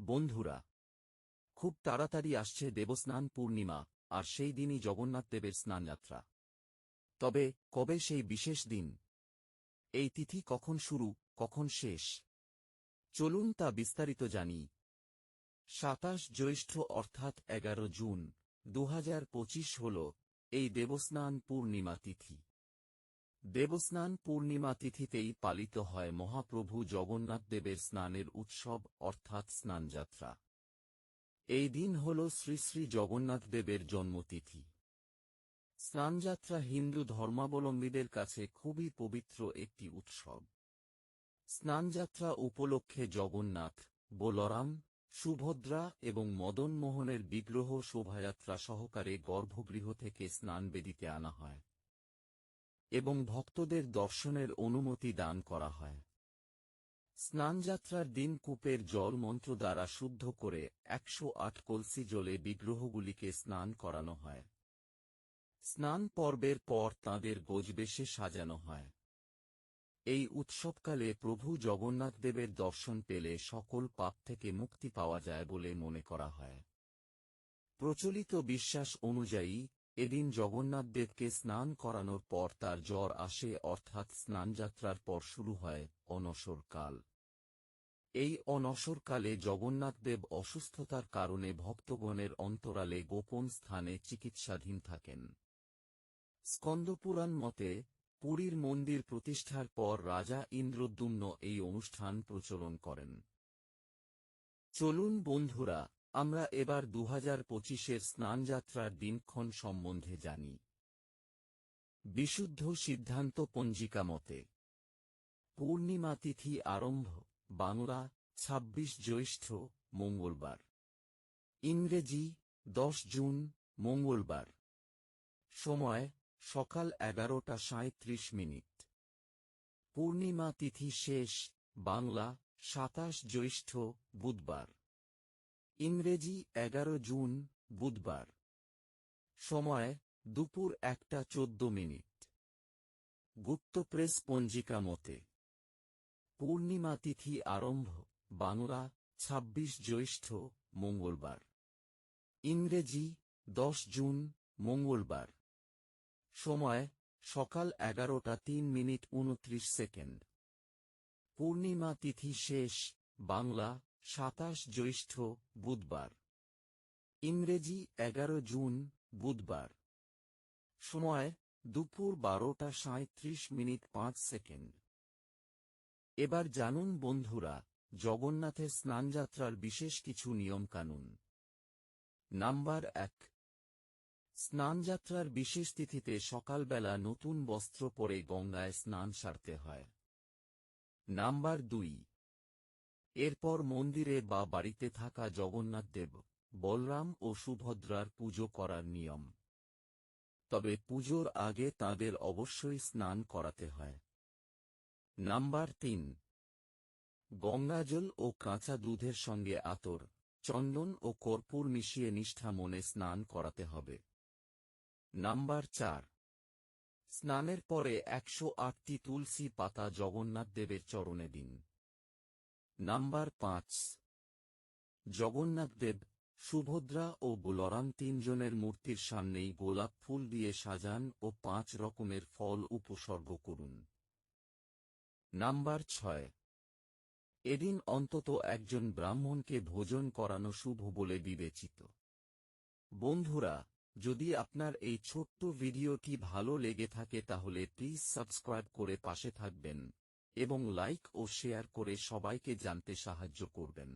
বন্ধুরা, খুব তাড়াতাড়ি আসছে দেবস্নান পূর্ণিমা, আর সেই দিনই জগন্নাথ দেবের স্নানযাত্রা। তবে কবে সেই বিশেষ দিন? এই তিথি কখন শুরু, কখন শেষ? চলুন তা বিস্তারিত জানি। সাতাশ জ্যৈষ্ঠ অর্থাৎ এগারো জুন দু হাজার পঁচিশ হল এই দেবস্নান পূর্ণিমা তিথি। দেবস্নান পূর্ণিমা তিথিতেই পালিত হয় মহাপ্রভু জগন্নাথ দেবের স্নানের উৎসব, অর্থাৎ স্নানযাত্রা। এই দিন হল শ্রী শ্রী জগন্নাথ দেবের জন্মতিথি। স্নানযাত্রা হিন্দু ধর্মাবলম্বীদের কাছে খুবই পবিত্র একটি উৎসব। স্নানযাত্রা উপলক্ষে জগন্নাথ, বলরাম, সুভদ্রা এবং মদন মোহনের বিগ্রহ শোভাযাত্রা সহকারে গর্ভগৃহ থেকে স্নানবেদিতে আনা হয়। এবং ভক্তদের দর্শনের অনুমতি দান করা হয়। স্নানযাত্রার দিন কূপের জল মন্ত্র দ্বারা শুদ্ধ করে একশো আট কলসি জলে বিগ্রহগুলিকে স্নান করানো হয়। স্নান পর্বের পর তাঁদের গোজবেশে সাজানো হয়। এই উৎসবকালে প্রভু জগন্নাথ দেবের দর্শন পেলে সকল পাপ থেকে মুক্তি পাওয়া যায় বলে মনে করা হয়। প্রচলিত বিশ্বাস অনুযায়ী এদিন জগন্নাথ দেবকে স্নান করানোর পর তার জ্বর আসে, অর্থাৎ স্নানযাত্রার পর শুরু হয় অনসর কাল এই অনসরকালে জগন্নাথদেব অসুস্থতার কারণে ভক্তগণের অন্তরালে গোপন স্থানে চিকিৎসাধীন থাকেন। স্কন্দপুরাণ মতে, পুরীর মন্দির প্রতিষ্ঠার পর রাজা ইন্দ্রদ্যুম্ন এই অনুষ্ঠান প্রচলন করেন। চলুন বন্ধুরা আমরা এবার দু হাজার পঁচিশের স্নানযাত্রার দিনক্ষণ সম্বন্ধে জানি। বিশুদ্ধ সিদ্ধান্ত পঞ্জিকা মতে, পূর্ণিমা তিথি আরম্ভ, বাংলা, ছাব্বিশ জ্যৈষ্ঠ, মঙ্গলবার। ইংরেজি, দশ জুন, মঙ্গলবার। সময়, সকাল এগারোটা সাঁত্রিশ মিনিট। পূর্ণিমা তিথি শেষ, বাংলা, সাতাশ জ্যৈষ্ঠ, বুধবার। ইংরেজি এগারো জুন, বুধবার। সময়, দুপুর একটা চোদ্দ মিনিট। গুপ্ত প্রেস পঞ্জিকা মতে, পূর্ণিমা তিথি আরম্ভ, বাংলা, ছাব্বিশ জ্যৈষ্ঠ, মঙ্গলবার। ইংরেজি, দশ জুন, মঙ্গলবার। সময়, সকাল এগারোটা তিন মিনিট উনত্রিশ সেকেন্ড। পূর্ণিমা তিথি শেষ, বাংলা সাতাশ জ্যৈষ্ঠ, বুধবার। ইংরেজি, এগারো জুন, বুধবার। সময়, দুপুর বারোটা সাঁত্রিশ মিনিট পাঁচ সেকেন্ড। এবার জানুন বন্ধুরা, জগন্নাথের স্নানযাত্রার বিশেষ কিছু নিয়মকানুন। নাম্বার এক। স্নানযাত্রার বিশেষ তিথিতে সকালবেলা নতুন বস্ত্র পরে গঙ্গায় স্নান সারতে হয়। নাম্বার দুই। এরপর মন্দিরে বা বাড়িতে থাকা জগন্নাথ দেব, বলরাম ও সুভদ্রার পুজো করার নিয়ম। তবে পুজোর আগে তাদের অবশ্যই স্নান করাতে হয়। নাম্বার তিন। গঙ্গাজল ও কাঁচা দুধের সঙ্গে আতর, চন্দন ও কর্পূর মিশিয়ে নিষ্ঠা মনে স্নান করাতে হবে। নাম্বার চার। স্নানের পরে একশো আটটি তুলসী পাতা জগন্নাথ দেবের চরণে দিন। নাম্বার পাঁচ। জগন্নাথ দেব, সুভদ্রা ও বলরাম তিনজনের মূর্তির সামনেই গোলাপ ফুল দিয়ে সাজান ও পাঁচ রকমের ফল উপসর্গ করুন। নাম্বার ছয়। এদিন অন্তত একজন ব্রাহ্মণকে ভোজন করানো শুভ বলে বিবেচিত। বন্ধুরা, যদি আপনার এই ছোট্ট ভিডিওটি ভালো লেগে থাকে তাহলে প্লিজ সাবস্ক্রাইব করে পাশে থাকবেন। এবং লাইক ও শেয়ার করে সবাইকে জানতে সাহায্য করবেন।